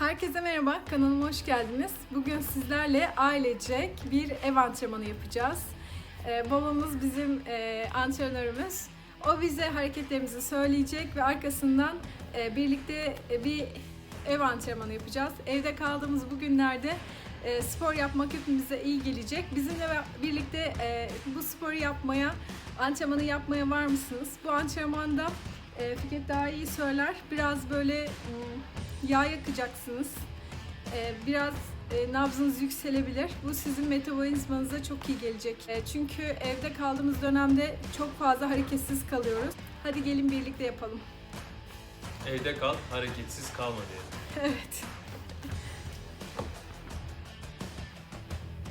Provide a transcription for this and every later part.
Herkese merhaba, kanalıma hoş geldiniz. Bugün sizlerle ailecek bir ev antrenmanı yapacağız. Ee, babamız bizim e, antrenörümüz. O bize hareketlerimizi söyleyecek ve arkasından e, birlikte e, bir ev antrenmanı yapacağız. Evde kaldığımız bu günlerde e, spor yapmak hepimize iyi gelecek. Bizimle birlikte e, bu sporu yapmaya, antrenmanı yapmaya var mısınız? Bu antrenmanda e, Fikret daha iyi söyler. Biraz böyle mm, yağ yakacaksınız. Ee, biraz e, nabzınız yükselebilir. Bu sizin metabolizmanıza çok iyi gelecek. E, çünkü evde kaldığımız dönemde çok fazla hareketsiz kalıyoruz. Hadi gelin birlikte yapalım. Evde kal, hareketsiz kalma diye. Evet.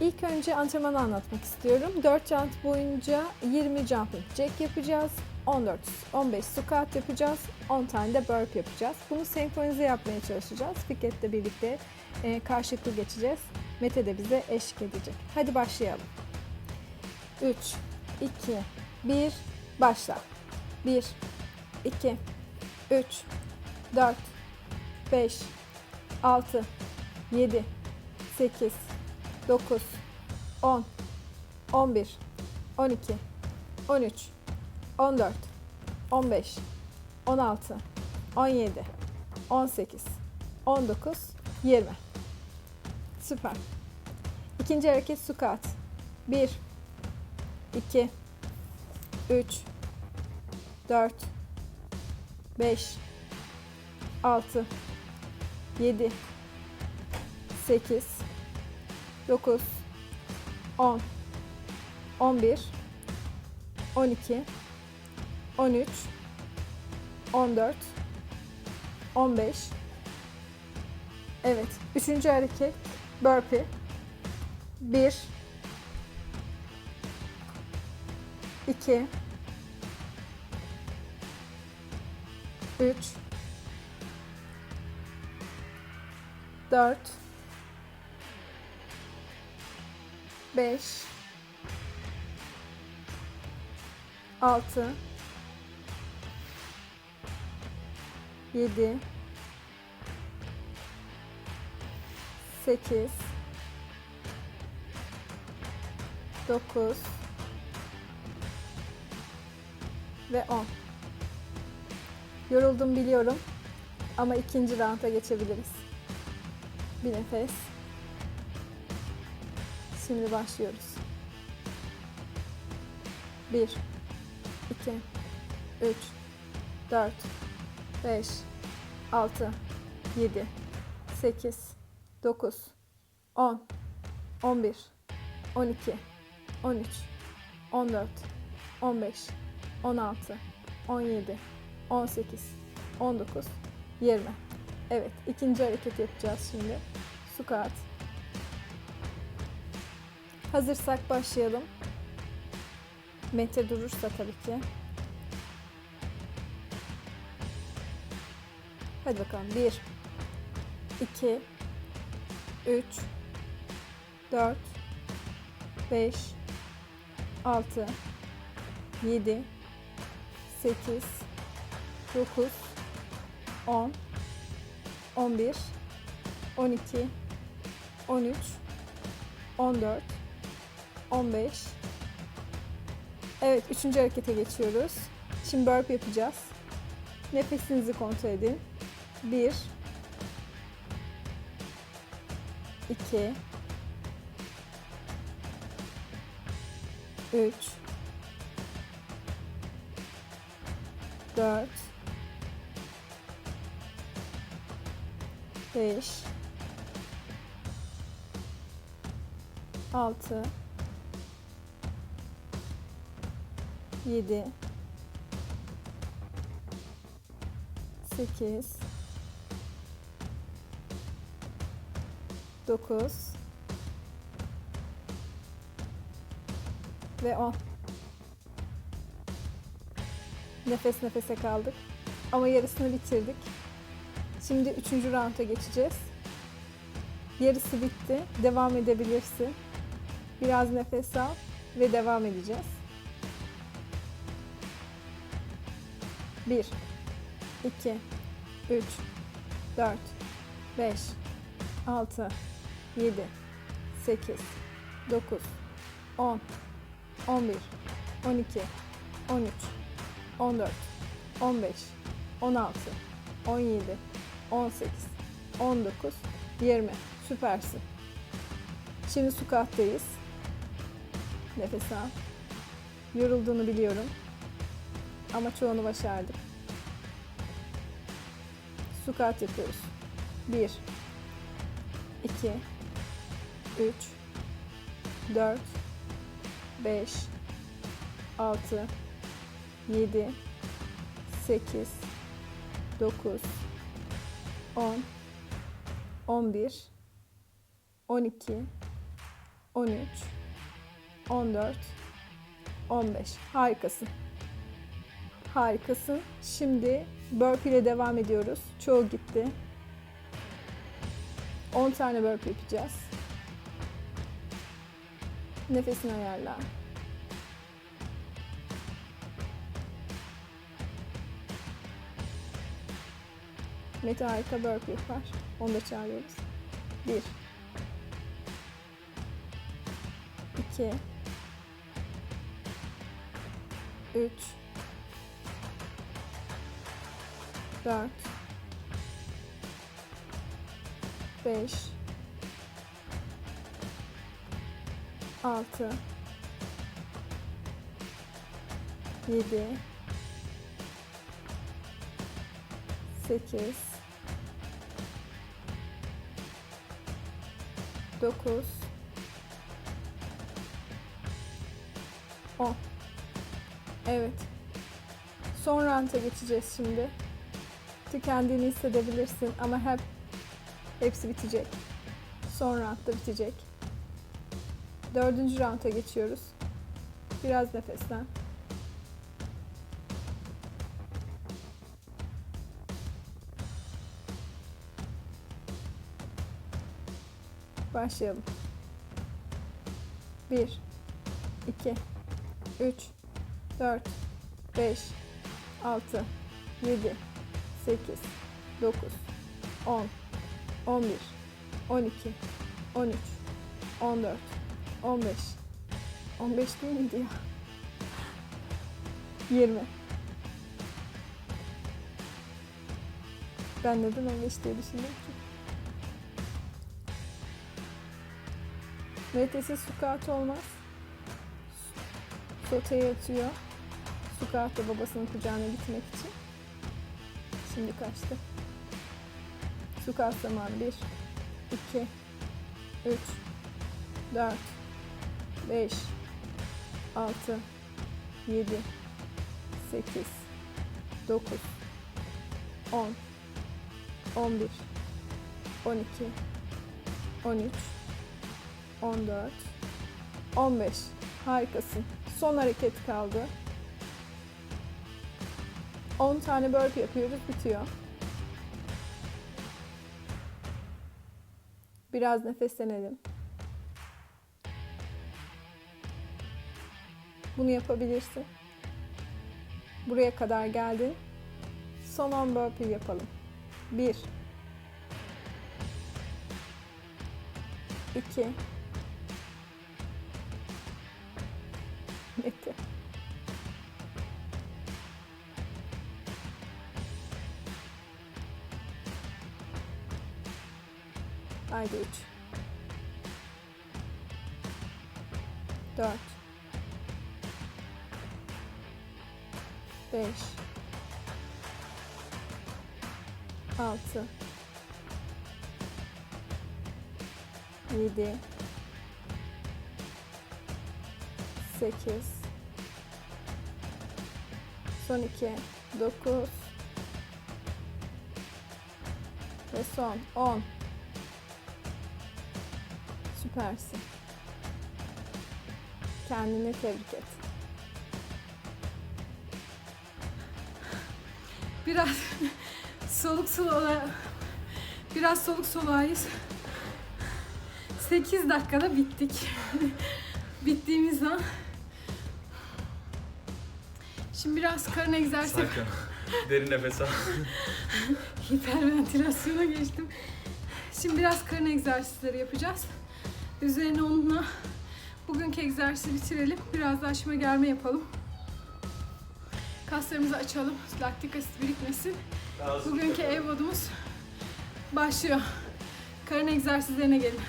İlk önce antrenmanı anlatmak istiyorum. 4 jump boyunca 20 jumping jack yapacağız. 14, 15 squat yapacağız. 10 tane de burp yapacağız. Bunu senkronize yapmaya çalışacağız. Fikret'le birlikte e, karşılıklı geçeceğiz. Mete de bize eşlik edecek. Hadi başlayalım. 3, 2, 1, başla. 1, 2, 3, 4, 5, 6, 7, 8, 9, 10, 11, 12, 13, 14, 15, 16, 17, 18, 19, 20. Süper. İkinci hareket squat. 1, 2, 3, 4, 5, 6, 7, 8, 9, 10, 11, 12, 13, 14, 15. Evet. Üçüncü hareket burpee. 1, 2, 3, 4 5 6 7 8 9 ve 10 Yoruldum biliyorum ama ikinci rounda geçebiliriz. Bir nefes. Şimdi başlıyoruz. 1 2 3 4 5 6 7 8 9 10 11 12 13 14 15 16 17 18 19 20 Evet, ikinci hareket yapacağız şimdi. Squat. Hazırsak başlayalım. Mete durursa tabii ki. Hadi bakalım. 1 2 3 4 5 6 7 8 9 10 11 12 13 14 15 Evet, üçüncü harekete geçiyoruz. Şimdi burp yapacağız. Nefesinizi kontrol edin. 1 2 3 4 5 6 7 8 9 ve 10 Nefes nefese kaldık. Ama yarısını bitirdik. Şimdi üçüncü rounda geçeceğiz. Yarısı bitti. Devam edebilirsin. Biraz nefes al ve devam edeceğiz. 1 2 3 4 5, 6, 7, 8, 9, 10, 11, 12, 13, 14, 15, 16, 17, 18, 19, 20. Süpersin. Şimdi squat'tayız. Nefes al. Yorulduğunu biliyorum. Ama çoğunu başardık. Squat yapıyoruz. 1 2 3 4 5 6 7 8 9 10 11 12 13 14 15 harikasın. Harikasın. Şimdi burpee ile devam ediyoruz. Çoğu gitti. 10 tane burpee yapacağız. Nefesini ayarla. Mete harika burpee yapar. Onu da çağırıyoruz. 1 2 3 4 5 6 7 8 9 10 Evet. Son ranta geçeceğiz şimdi. Tükendiğini hissedebilirsin ama hep hepsi bitecek. Son rantta bitecek. Dördüncü ranta geçiyoruz. Biraz nefeslen. Başlayalım. 1 2 3 4 5 6 7 8 9 10 11 12 13 14 15 15 değil miydi ya? 20 Ben neden 15 diye düşündüm ki? VTS squat olmaz. Soteye atıyor. Squat da babasının kucağına gitmek için. Şimdi kaçtı. Squat zamanı 1, 2, 3, 4, 5, 6, 7, 8, 9, 10, 11, 12, 13, 14, 15. Harikasın. Son hareket kaldı. 10 tane burpee yapıyoruz, bitiyor. Biraz nefeslenelim. Bunu yapabilirsin. Buraya kadar geldin. Son 10 burpee yapalım. 1 2 Bitti. Haydi üç. Dört. Beş. Altı. Yedi. Sekiz. Son iki. Dokuz. Ve son on. Süpersin. Kendini tebrik et. Biraz soluk soluğa biraz soluk soluğayız. 8 dakikada bittik. Bittiğimiz an. Şimdi biraz karın egzersizi, Sakin. Derin nefes al. hiperventilasyona geçtim. Şimdi biraz karın egzersizleri yapacağız. Üzerine onunla bugünkü egzersizi bitirelim. Biraz da açma germe yapalım. Kaslarımızı açalım. Laktik asit birikmesin. Bugünkü ev vodumuz başlıyor. Karın egzersizlerine gelin.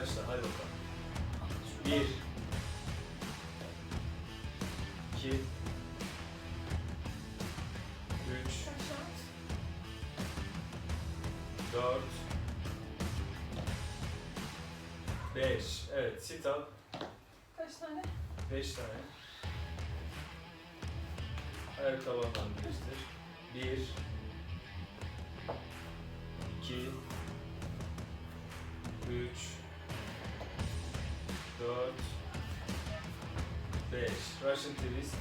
Başla. Hadi bakalım. 1, 2, 3, 4, 5. Evet, sit up. Kaç tane? 5 tane. Ayak tabandan birleştir. 1 2 3 4 5 Russian twist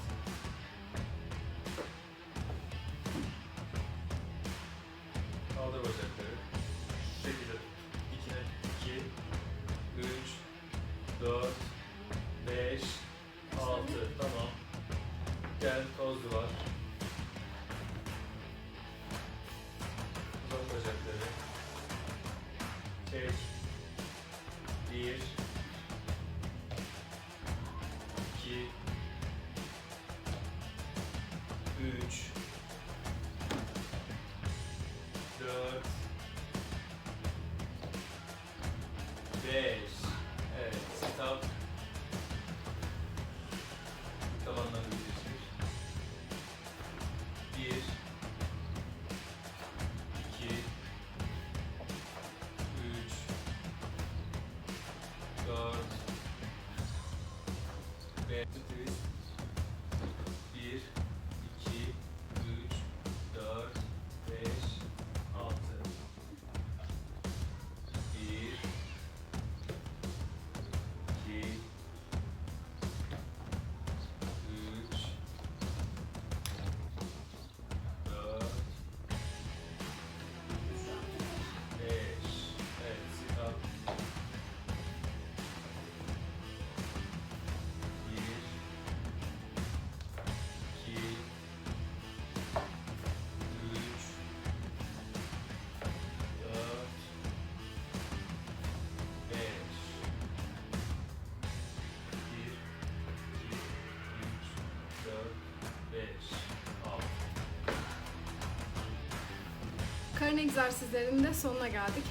egzersizlerinin de sonuna geldik.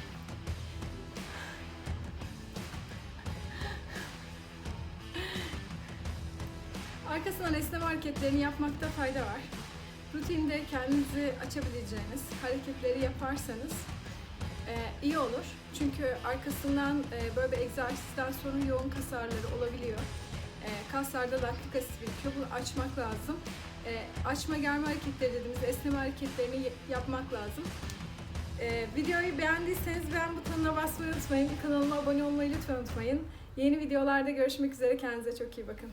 Arkasından esneme hareketlerini yapmakta fayda var. Rutinde kendinizi açabileceğiniz hareketleri yaparsanız e, iyi olur. Çünkü arkasından e, böyle bir egzersizden sonra yoğun kas ağrıları olabiliyor. E, kaslarda laktik asit birikiyor. Bunu açmak lazım. E, açma germe hareketleri dediğimiz esneme hareketlerini yapmak lazım. Ee, videoyu beğendiyseniz beğen butonuna basmayı unutmayın. Kanalıma abone olmayı lütfen unutmayın. Yeni videolarda görüşmek üzere. Kendinize çok iyi bakın.